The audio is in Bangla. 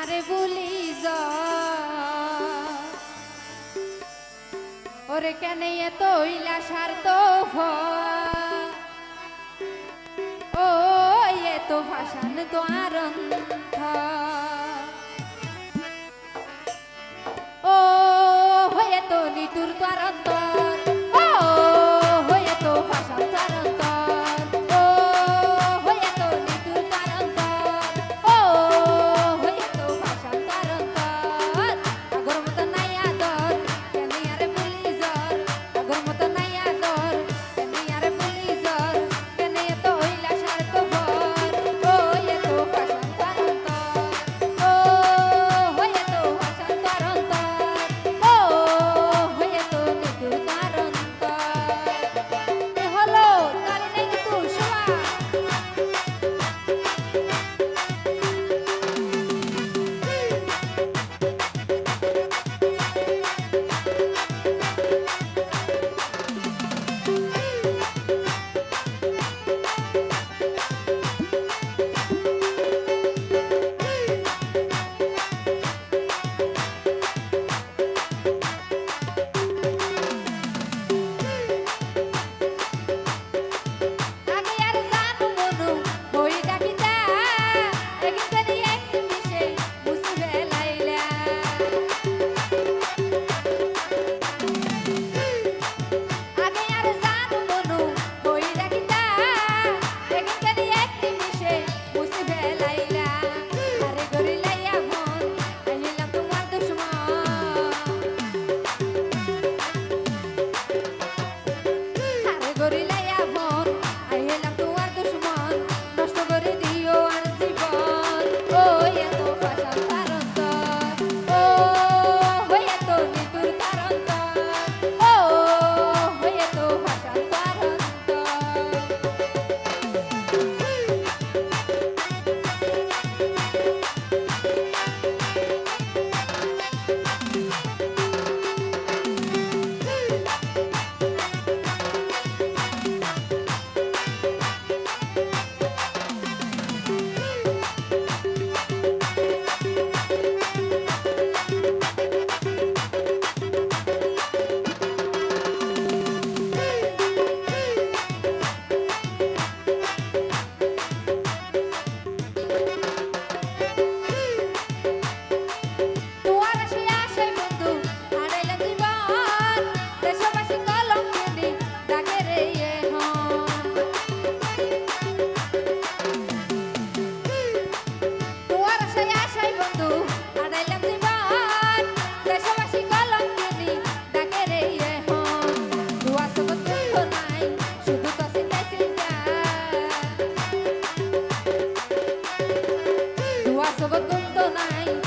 আর বলি ওরে কেন এত ইলাসার তো ও এত ভাষান তো আরন্থ ও, এত নিটুর তো আরন্থ mine.